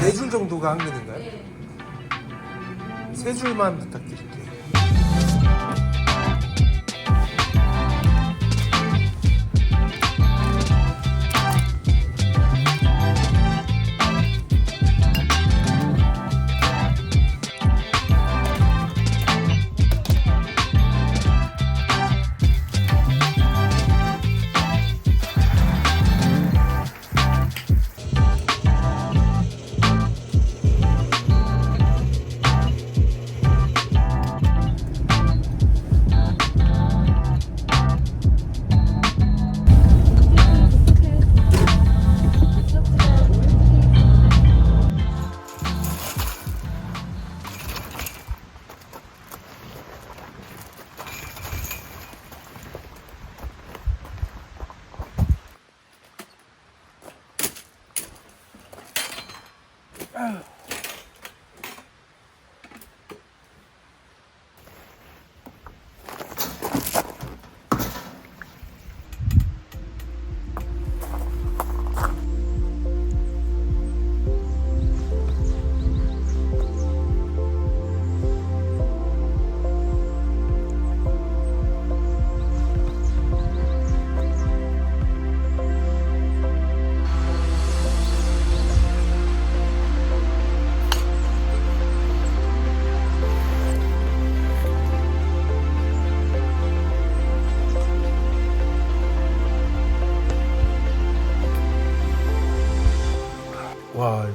네 줄 정도가 한근인가요? 네. 세 줄만 부탁드릴게요.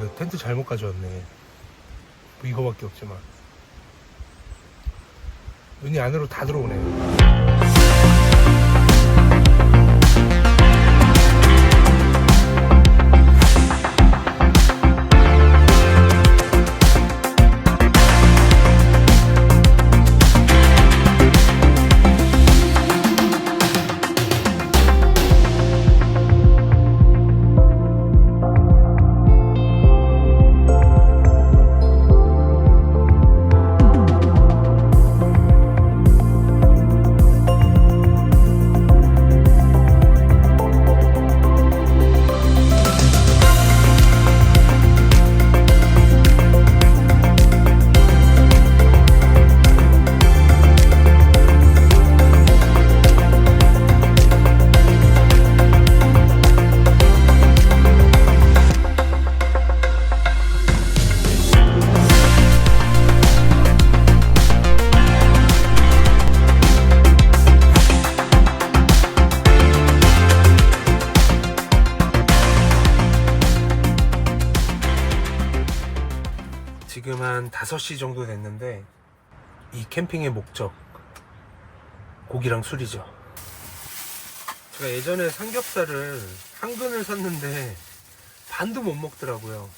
와 이거 텐트 잘못 가져왔네. 뭐 이거밖에 없지만 눈이 안으로 다 들어오네. 한 5시 정도 됐는데 이 캠핑의 목적 고기랑 술이죠. 제가 예전에 삼겹살을 한 근을 샀는데 반도 못 먹더라고요.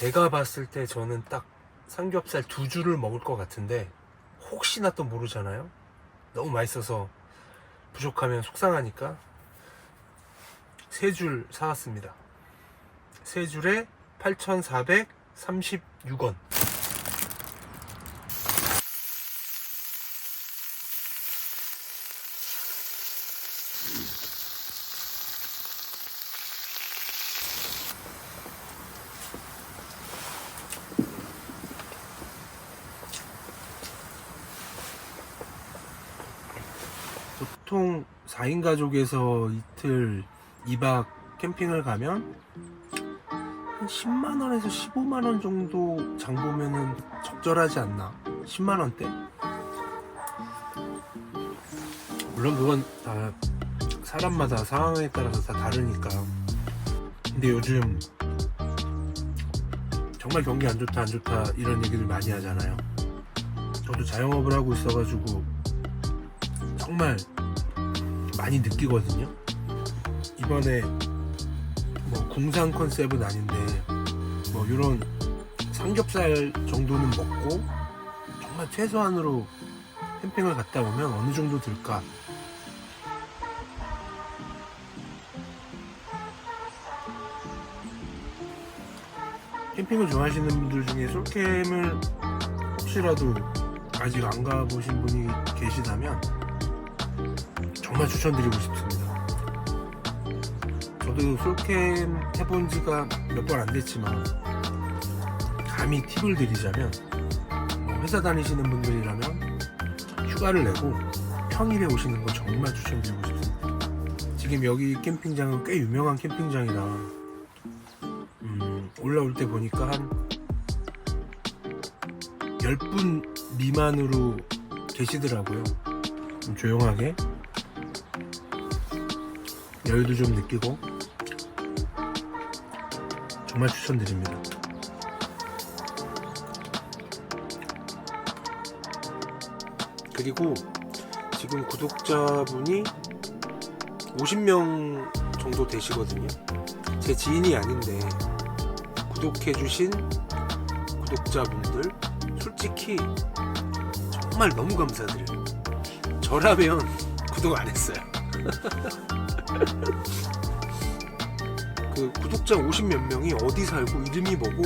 제가 봤을 때 저는 딱 삼겹살 두 줄을 먹을 것 같은데 혹시나 또 모르잖아요. 너무 맛있어서 부족하면 속상하니까 세 줄 사왔습니다. 세 줄에 8,436원. 보통 4인 가족에서 이틀 2박 캠핑을 가면 한 10만원에서 15만원 정도 장 보면은 적절하지 않나? 10만원대? 물론 그건 다 사람마다 상황에 따라서 다 다르니까. 근데 요즘 정말 경기 안 좋다, 안 좋다 이런 얘기를 많이 하잖아요. 저도 자영업을 하고 있어가지고 정말 많이 느끼거든요. 이번에 뭐 공상 컨셉은 아닌데 뭐 이런 삼겹살 정도는 먹고 정말 최소한으로 캠핑을 갔다 오면 어느 정도 들까? 캠핑을 좋아하시는 분들 중에 솔캠을 혹시라도 아직 안 가보신 분이 계시다면 정말 추천드리고 싶습니다. 저도 솔캠 해본 지가 몇 번 안 됐지만 감히 팁을 드리자면 뭐 회사 다니시는 분들이라면 휴가를 내고 평일에 오시는 거 정말 추천드리고 싶습니다. 지금 여기 캠핑장은 꽤 유명한 캠핑장이라 음, 올라올 때 보니까 한 10분 미만으로 계시더라고요. 좀 조용하게 여유도 좀 느끼고 정말 추천드립니다. 그리고 지금 구독자분이 50명 정도 되시거든요. 제 지인이 아닌데 구독해주신 구독자분들 솔직히 정말 너무 감사드려요. 저라면 구독 안 했어요. 그 구독자 50몇 명이 어디 살고 이름이 뭐고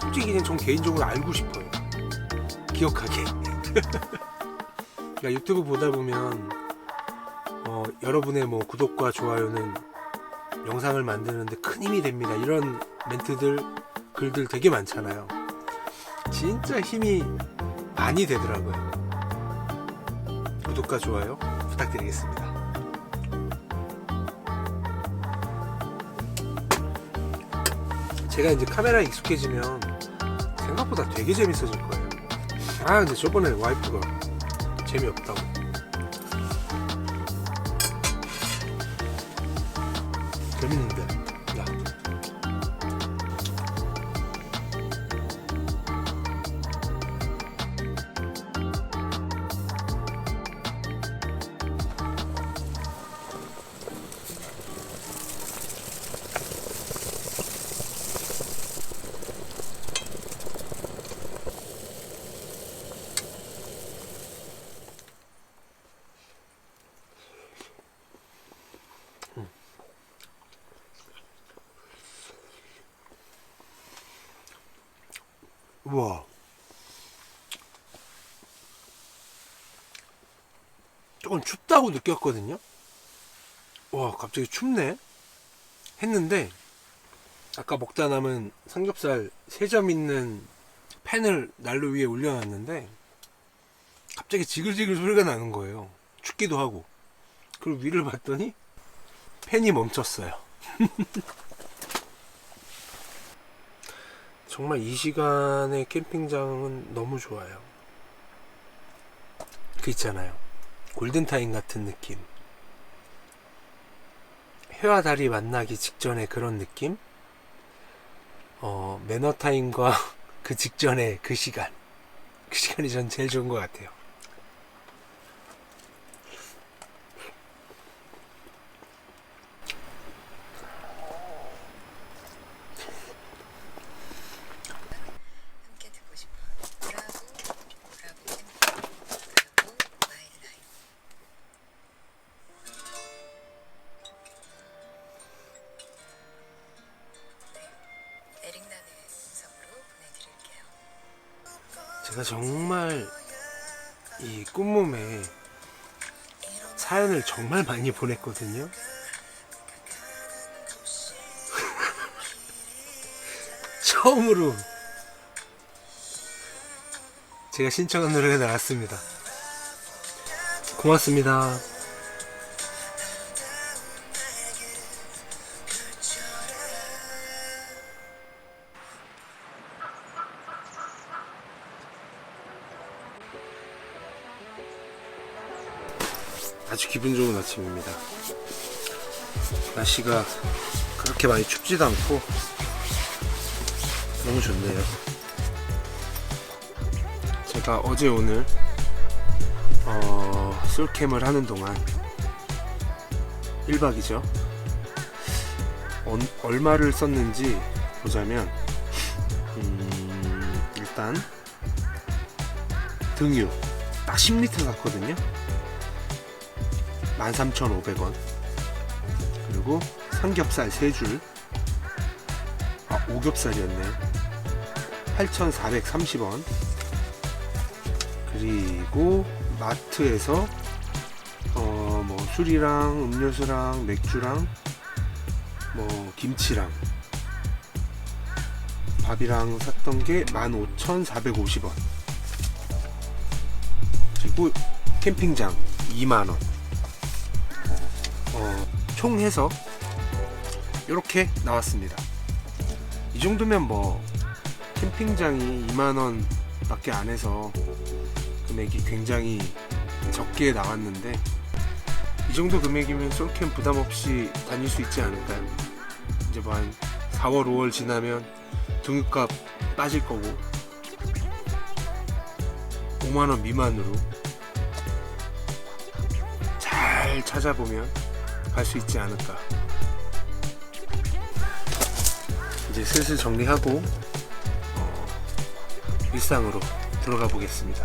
솔직히 그냥 전 개인적으로 알고 싶어요. 기억하게. 그러니까 유튜브 보다 보면 어, 여러분의 뭐 구독과 좋아요는 영상을 만드는데 큰 힘이 됩니다. 이런 멘트들 글들 되게 많잖아요. 진짜 힘이 많이 되더라고요. 구독과 좋아요 부탁드리겠습니다. 제가 이제 카메라에 익숙해지면 생각보다 되게 재밌어질 거예요. 아, 근데 저번에 와이프가 재미없다고. 우와. 조금 춥다고 느꼈거든요. 와, 갑자기 춥네. 했는데, 아까 먹다 남은 삼겹살 3점 있는 팬을 난로 위에 올려놨는데, 갑자기 지글지글 소리가 나는 거예요. 춥기도 하고. 그리고 위를 봤더니, 팬이 멈췄어요. 정말 이 시간에 캠핑장은 너무 좋아요. 그 있잖아요. 골든타임 같은 느낌. 해와 달이 만나기 직전의 그런 느낌? 어, 매너타임과 그 직전의 그 시간. 그 시간이 전 제일 좋은 것 같아요. 제가 정말 이 꿈몸에 사연을 정말 많이 보냈거든요. 처음으로 제가 신청한 노래가 나왔습니다. 고맙습니다. 아주 기분 좋은 아침입니다. 날씨가 그렇게 많이 춥지도 않고 너무 좋네요. 제가 어제 오늘 어, 솔캠을 하는 동안 1박이죠. 얼마를 썼는지 보자면 음, 일단 등유 딱 10리터 샀거든요. 13,500원 그리고 삼겹살 3줄 아 5겹살이었네 8,430원 그리고 마트에서 어 뭐 술이랑 음료수랑 맥주랑 뭐 김치랑 밥이랑 샀던 게 15,450원. 그리고 캠핑장 2만원. 어, 총 해서 이렇게 나왔습니다. 이 정도면 뭐 캠핑장이 2만원 밖에 안 해서 금액이 굉장히 적게 나왔는데 이 정도 금액이면 솔캠 부담 없이 다닐 수 있지 않을까요? 이제 뭐 한 4월, 5월 지나면 등유값 빠질 거고 5만원 미만으로 잘 찾아보면 갈 수 있지 않을까. 이제 슬슬 정리하고 어, 일상으로 들어가 보겠습니다.